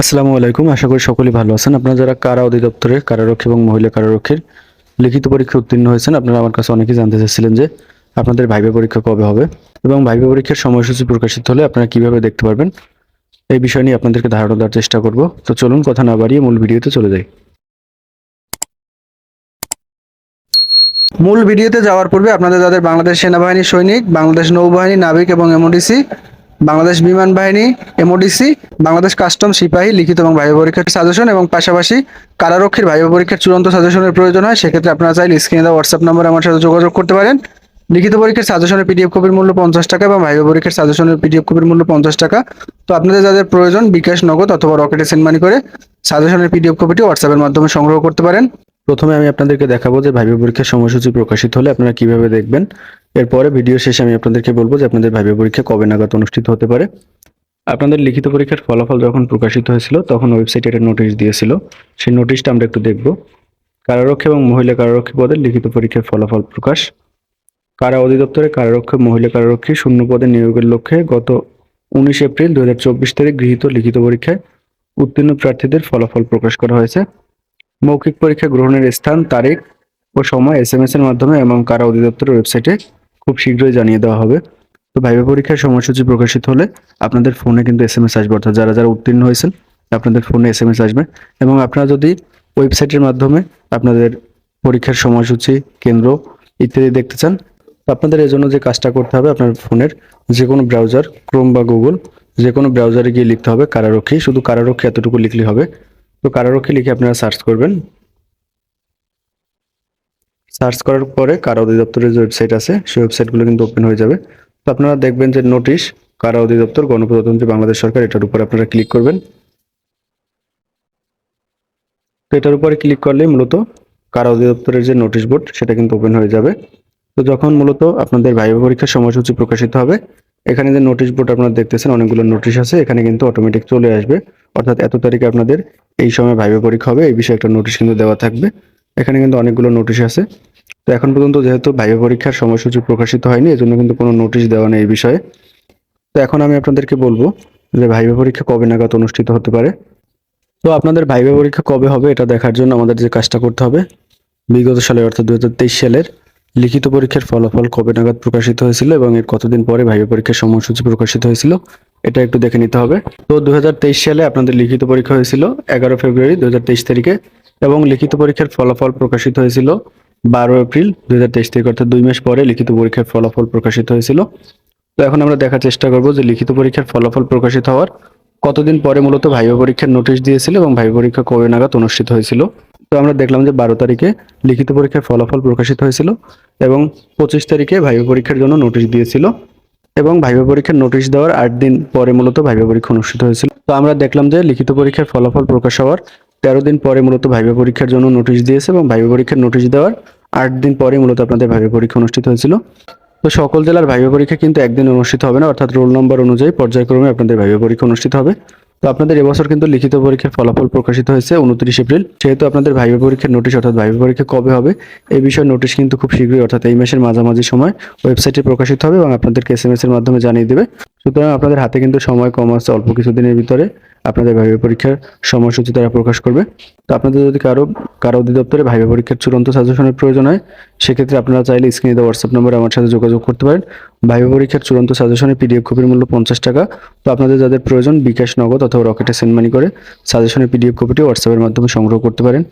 আসসালামু আলাইকুম, আশা করি সকলেই ভালো আছেন। আপনারা যারা কারা অধিদপ্তরে কারারক্ষী এবং মহিলা কারারক্ষীর লিখিত পরীক্ষা উত্তীর্ণ হয়েছেন, আপনারা আমার কাছে অনেকেই জানতে চাচ্ছিলেন যে আপনাদের ভাইবা পরীক্ষা কবে হবে এবং ভাইবা পরীক্ষার সময়সূচি প্রকাশিত হলে আপনারা কীভাবে দেখতে পারবেন, এই বিষয় নিয়ে আপনাদেরকে ধারণা দেওয়ার চেষ্টা করব। তো চলুন, কথা না বাড়িয়ে মূল ভিডিওতে চলে যাই। মূল ভিডিওতে যাওয়ার পূর্বে আপনাদের যাদের বাংলাদেশ সেনাবাহিনী সৈনিক, বাংলাদেশ নৌবাহিনী, নাবিক এবং এমওডিসি বাংলাদেশ বিমান বাহিনী এমওডিসি বাংলাদেশ কাস্টম সিপাহী, লিখিত এবং ভাইবা পরীক্ষার সাজেশন এবং পাশাপাশি কারারক্ষীর ভাইবা পরীক্ষার চূড়ান্ত সাজেশনের প্রয়োজন হয়, সেক্ষেত্রে আপনারা চাইলে স্ক্রিনে দেওয়া হোয়াটসঅ্যাপ নম্বরে আমার সাথে যোগাযোগ করতে পারেন। লিখিত পরীক্ষার সাজেশনের পিডিএফ কপির মূল্য পঞ্চাশ টাকা এবং ভাইবা পরীক্ষার সাজেশনের পিডিএফ কপির মূল্য পঞ্চাশ টাকা। তো আপনাদের যাদের প্রয়োজন বিকাশ, নগদ অথবা রকেটে সেন্ড মানি করে, সাজেশনের পিডিএফ কপিটি হোয়াটসঅ্যাপের মাধ্যমে সংগ্রহ করতে পারেন। প্রথমে আমি আপনাদেরকে দেখাবো যে ভাইবা পরীক্ষার সময়সূচি প্রকাশিত হলে আপনারা কীভাবে দেখবেন। এরপরে ভিডিও শেষে আমি আপনাদেরকে বলব যে আপনাদের ভাইবা পরীক্ষা কবে নাগাদ অনুষ্ঠিত হতে পারে। আপনাদের লিখিত পরীক্ষার ফলাফল যখন প্রকাশিত হয়েছিল, তখন ওয়েবসাইটে একটা নোটিশ দিয়েছিল। সেই নোটিশটা আমরা একটু দেখব। কারারক্ষী এবং মহিলা কারারক্ষী পদের লিখিত পরীক্ষার ফলাফল প্রকাশ। কারা অধিদপ্তরে কারারক্ষী মহিলা কারারক্ষী শূন্য পদে নিয়োগের লক্ষ্যে গত উনিশ এপ্রিল দুই হাজার চব্বিশ তারিখ গৃহীত লিখিত পরীক্ষায় উত্তীর্ণ প্রার্থীদের ফলাফল প্রকাশ করা হয়েছে। মৌখিক পরীক্ষা গ্রহণের স্থান, তারিখ ও সময় এস এর মাধ্যমে এবং কারা অধিদপ্তরের ওয়েবসাইটে খুব শীঘ্রই জানিয়ে দেওয়া হবে। তো ভাইবা পরীক্ষার সময়সূচি প্রকাশিত হলে আপনাদের ফোনে কিন্তু এস এম এস আসবে, অর্থাৎ যারা যারা উত্তীর্ণ হয়েছেন, আপনাদের ফোনে এস এম এস আসবে। এবং আপনারা যদি ওয়েবসাইটের মাধ্যমে আপনাদের পরীক্ষার সময়সূচি, কেন্দ্র ইত্যাদি দেখতে চান, তো আপনাদের জন্য যে কাজটা করতে হবে আপনার ফোনের যে কোনো ব্রাউজার, ক্রোম বা গুগল, যে কোনো ব্রাউজারে গিয়ে লিখতে হবে কারারক্ষী। শুধু কারারক্ষী এতটুকু লিখলে হবে। তো কারারক্ষী লিখে আপনারা সার্চ করবেন সার্চ করার পরে কারা অধিদপ্তরের যে ওয়েবসাইট আছে, সেই ওয়েবসাইটগুলো কিন্তু ওপেন হয়ে যাবে। তো আপনারা দেখবেন যে নোটিশ কারা অধিদপ্তর, গণপ্রজাতন্ত্রী বাংলাদেশ সরকার, এটার উপর আপনারা ক্লিক করবেন। তো এটার উপরে ক্লিক করলেই মূলত কারা অধিদপ্তরের যে নোটিশ বোর্ড সেটা কিন্তু ওপেন হয়ে যাবে। তো যখন মূলত আপনাদের ভাইবা পরীক্ষার সময়সূচি প্রকাশিত হবে, এখানে যে নোটিশ বোর্ড আপনারা দেখতেছেন, অনেকগুলো নোটিশ আছে, এখানে কিন্তু অটোমেটিক চলে আসবে। অর্থাৎ এত তারিখে আপনাদের এই সময় ভাইবা পরীক্ষা হবে, এই বিষয়ে একটা নোটিশ কিন্তু দেওয়া থাকবে। এখানে কিন্তু অনেকগুলো নোটিশ আছে। তো এখন পর্যন্ত যেহেতু ভাইবা পরীক্ষার সময়সূচি প্রকাশিত হয়নি, এজন্য কিন্তু কোনো নোটিশ দেওয়া নেই এই বিষয়ে। তো এখন আমি আপনাদেরকে বলব যে ভাইবা পরীক্ষা কবে নাগাদ অনুষ্ঠিত হতে পারে। তো আপনাদের ভাইবা পরীক্ষা কবে হবে এটা দেখার জন্য আমাদের যে কাজটা করতে হবে, বিগত সালে অর্থাৎ দুই হাজার তেইশ সালের লিখিত পরীক্ষার ফলাফল কবে নাগাদ প্রকাশিত হয়েছিল এবং এর কতদিন পরে ভাইবা পরীক্ষার সময়সূচি প্রকাশিত হয়েছিল, এটা একটু দেখে নিতে হবে। তো দুই হাজার তেইশ সালে আপনাদের লিখিত পরীক্ষা হয়েছিল এগারো ফেব্রুয়ারি দুই হাজার তেইশ তারিখে। এবং লিখিত পরীক্ষার ফলাফল প্রকাশিত হয়েছিল বারো এপ্রিল দু থেকে অর্থাৎ দুই মাস পরে লিখিত পরীক্ষার ফলাফল প্রকাশিত হয়েছিল। তো এখন আমরা দেখার চেষ্টা করব যে লিখিত পরীক্ষার ফলাফল প্রকাশিত হওয়ার কতদিন পরে মূলত ভাইবা পরীক্ষার নোটিশ দিয়েছিল এবং ভাইবা পরীক্ষা কবে নাগাদ অনুষ্ঠিত হয়েছিল। তো আমরা দেখলাম যে বারো তারিখে লিখিত পরীক্ষার ফলাফল প্রকাশিত হয়েছিল এবং পঁচিশ তারিখে ভাইবা পরীক্ষার জন্য নোটিশ দিয়েছিল এবং ভাইবা পরীক্ষার নোটিশ দেওয়ার আট দিন পরে মূলত ভাইবা পরীক্ষা অনুষ্ঠিত হয়েছিল। তো আমরা দেখলাম যে লিখিত পরীক্ষার ফলাফল প্রকাশ হওয়ার তেরো দিন পরে মূলত ভাইবা পরীক্ষার জন্য নোটিশ দিয়েছে এবং ভাইবা পরীক্ষার নোটিশ দেওয়ার আট দিন পরে মূলত আপনাদের ভাইবা পরীক্ষা অনুষ্ঠিত হয়েছিল। তো সকল জেলার ভাইবা পরীক্ষা কিন্তু একদিন অনুষ্ঠিত হবে না, অর্থাৎ রোল নম্বর অনুযায়ী পর্যায়ক্রমে আপনাদের ভাইবা পরীক্ষা অনুষ্ঠিত হবে। তো আপনাদের এবছর কিন্তু লিখিত পরীক্ষার ফলাফল প্রকাশিত হয়েছে উনত্রিশ এপ্রিল। সেহেতু আপনাদের ভাইবা পরীক্ষার নোটিশ অর্থাৎ ভাইবা পরীক্ষা কবে হবে এই বিষয়ে নোটিশ কিন্তু খুব শীঘ্রই, অর্থাৎ এই মাসের মাঝামাঝি সময় ওয়েবসাইটে প্রকাশিত হবে এবং আপনাদেরকে এস এর মাধ্যমে জানিয়ে দেবে। সুতরাং আপনাদের হাতে কিন্তু সময় কম আছে অল্প কিছুদিনের ভিতরে আপনাদের ভাইবা পরীক্ষার সময়সূচি তারা প্রকাশ করবে। তো আপনাদের যদি কারও কারও অধিদপ্তরে ভাইবা পরীক্ষার চূড়ান্ত সাজেশনের প্রয়োজন হয়, সেক্ষেত্রে আপনারা চাইলে স্ক্রিনে দেওয়া হোয়াটসঅ্যাপ নম্বরে আমার সাথে যোগাযোগ করতে পারেন। ভাইবা পরীক্ষার চূড়ান্ত সাজেশনের পিডিএফ কপির মূল্য পঞ্চাশ টাকা। তো আপনাদের যাদের প্রয়োজন বিকাশ নগদ অথবা রকেটে সেন্ড মানি করে, সাজেশনের পিডিএফ কপিটি হোয়াটসঅ্যাপের মাধ্যমে সংগ্রহ করতে পারেন।